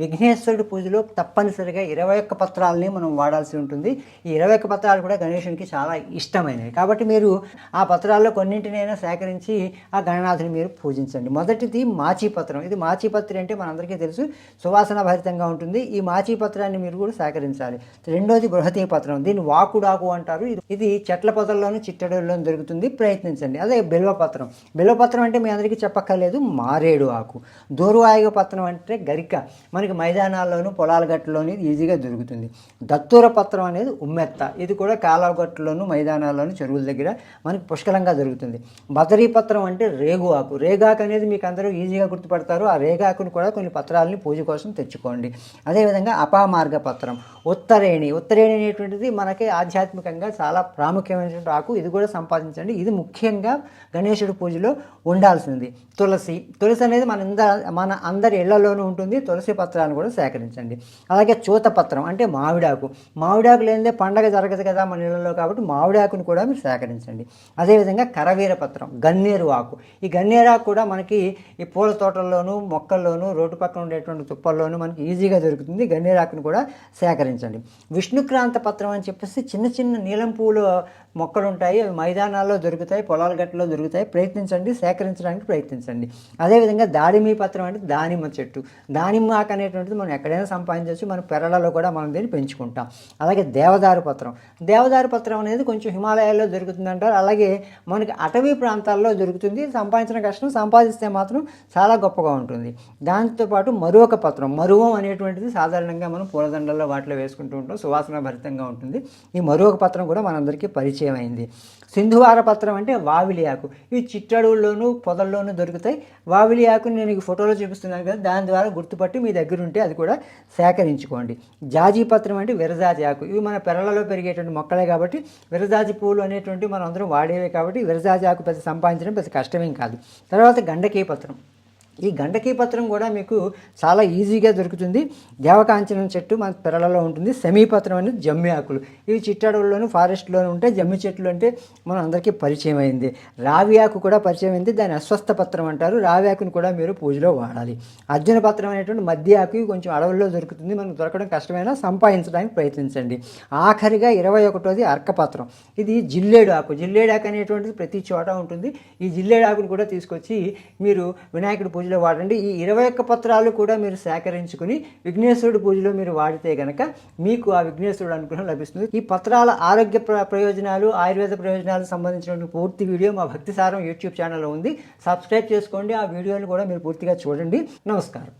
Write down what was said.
విఘ్నేశ్వరుడి పూజలో తప్పనిసరిగా ఇరవై ఒక్క పత్రాలని మనం వాడాల్సి ఉంటుంది. ఈ ఇరవై ఒక్క పత్రాలు కూడా గణేశునికి చాలా ఇష్టమైనవి. కాబట్టి మీరు ఆ పత్రాల్లో కొన్నింటినైనా సేకరించి ఆ గణనాథుని మీరు పూజించండి. మొదటిది మాచిపత్రం. ఇది మాచిపత్రి అంటే మనందరికీ తెలుసు. సువాసన భరితంగా ఉంటుంది. ఈ మాచిపత్రాన్ని మీరు కూడా సేకరించాలి. రెండోది బృహతీ పత్రం. దీన్ని వాకుడాకు అంటారు. ఇది ఇది చెట్ల పొదల్లోనూ చిట్టడల్లోనూ దొరుకుతుంది. ప్రయత్నించండి. అదే బిల్వపత్రం. బిల్వపత్రం అంటే మీ అందరికీ చెప్పక్కర్లేదు. మారేడు ఆకు. దూర్వాయుగ పత్రం అంటే గరిక. మనకి మైదానాల్లోనూ పొలాల గట్టులోని ఈజీగా దొరుకుతుంది. దత్తూర పత్రం అనేది ఉమ్మెత్త. ఇది కూడా కాలువ గట్టులోను మైదానాల్లోనూ చెరువుల దగ్గర మనకి పుష్కలంగా దొరుకుతుంది. బదరీ పత్రం అంటే రేగు ఆకు రేగాకు అనేది మీకు అందరూ ఈజీగా గుర్తుపడతారు. ఆ రేగాకును కూడా కొన్ని పత్రాలని పూజ కోసం తెచ్చుకోండి. అదేవిధంగా అపామార్గ పత్రం. ఉత్తరేణి. ఉత్తరేణి అనేటువంటిది మనకి ఆధ్యాత్మికంగా చాలా ప్రాముఖ్యమైనటువంటి ఆకు. ఇది కూడా సంపాదించండి. ఇది ముఖ్యంగా గణేశుడి పూజలో ఉండాల్సింది. తులసి. తులసి అనేది మన ఇంద మన అందరి ఇళ్ళలోనూ ఉంటుంది. తులసి పత్రం పత్రాలను కూడా సేకరించండి. అలాగే చూతపత్రం అంటే మామిడాకు. మామిడాకు లేనిదే పండగ జరగదు కదా మన నీళ్ళలో కాబట్టి మామిడాకును కూడా మీరు సేకరించండి. అదేవిధంగా కరవీర పత్రం గన్నేరు ఆకు. ఈ గన్నేరు ఆకు కూడా మనకి ఈ పూల తోటల్లోనూ మొక్కల్లోనూ రోడ్డు పక్కన ఉండేటువంటి తుప్పల్లోనూ మనకి ఈజీగా దొరుకుతుంది. గన్నేరు ఆకును కూడా సేకరించండి. విష్ణుక్రాంత పత్రం అని చెప్పేసి చిన్న చిన్న నీలం పూలు మొక్కలు ఉంటాయి. అవి మైదానాల్లో దొరుకుతాయి పొలాల గట్టులో దొరుకుతాయి. ప్రయత్నించండి సేకరించడానికి ప్రయత్నించండి. అదేవిధంగా దాడిమి పత్రం అంటే దానిమ్మ చెట్టు. దానిమ్మ ఆకు అనేటువంటిది మనం ఎక్కడైనా సంపాదించవచ్చు మన పెరళ్ళలో కూడా మనం దీన్ని పెంచుకుంటాం. అలాగే దేవదారు పత్రం. దేవదారు పత్రం అనేది కొంచెం హిమాలయాల్లో దొరుకుతుందంటారు. అలాగే మనకి అటవీ ప్రాంతాల్లో దొరుకుతుంది. సంపాదించిన కష్టం సంపాదిస్తే మాత్రం చాలా గొప్పగా ఉంటుంది. దాంతోపాటు మరొక పత్రం మరువం అనేటువంటిది సాధారణంగా మనం పూలదండల్లో వాటిలో వేసుకుంటూ ఉంటాం. సువాసన భరితంగా ఉంటుంది. ఈ మరొక పత్రం కూడా మనందరికీ పరిచయం అయింది. సింధువార పత్రం అంటే వావిలి ఆకు. ఇవి చిట్టడువుల్లోనూ పొదల్లోనూ దొరుకుతాయి. వావిలి ఆకుని నేను ఈ ఫోటోలో చూపిస్తున్నాను కదా దాని ద్వారా గుర్తుపట్టి మీ దగ్గర ఉంటే అది కూడా సేకరించుకోండి. జాజీ పత్రం అంటే విరజాజి ఆకు. ఇవి మన పెరలలో పెరిగేటువంటి మొక్కలే కాబట్టి విరజాజి పూలు అనేటువంటి మనం అందరం వాడేవే కాబట్టి విరజాజి ఆకు పెద్ద సంపాదించడం పెద్ద కష్టమేం కాదు. తర్వాత గండకీ పత్రం. ఈ గండకీ పత్రం కూడా మీకు చాలా ఈజీగా దొరుకుతుంది. దేవకాంచనం చెట్టు మన పెరలలో ఉంటుంది. సమీపత్రం అనేది జమ్మి ఆకులు. ఇవి చిట్టడవుల్లోనూ ఫారెస్ట్లోనూ ఉంటాయి జమ్మి చెట్లు అంటే మన అందరికీ పరిచయం అయింది. రావి ఆకు కూడా పరిచయం అయింది. దాని అస్వస్థ పత్రం అంటారు. రావి ఆకును కూడా మీరు పూజలో వాడాలి. అర్జున పత్రం అనేటువంటి మధ్య ఆకు కొంచెం అడవుల్లో దొరుకుతుంది. మనకు దొరకడం కష్టమైనా సంపాదించడానికి ప్రయత్నించండి. ఆఖరిగా ఇరవై ఒకటోది అర్కపత్రం. ఇది జిల్లేడు ఆకు. జిల్లేడు ఆకు అనేటువంటిది ప్రతి చోట ఉంటుంది. ఈ జిల్లేడు ఆకును కూడా తీసుకొచ్చి మీరు వినాయకుడి పూజలో వాడండి. ఈ ఇరవై ఒక్క పత్రాలు కూడా మీరు సేకరించుకుని విఘ్నేశ్వరుడి పూజలో మీరు వాడితే గనక మీకు ఆ విఘ్నేశ్వరుడు అనుగ్రహం లభిస్తుంది. ఈ పత్రాల ఆరోగ్య ప్ర- ప్రయోజనాలు ఆయుర్వేద ప్రయోజనాలు సంబంధించిన పూర్తి వీడియో మా భక్తిసారం యూట్యూబ్ ఛానల్లో ఉంది. సబ్స్క్రైబ్ చేసుకోండి. ఆ వీడియోని కూడా మీరు పూర్తిగా చూడండి. నమస్కారం.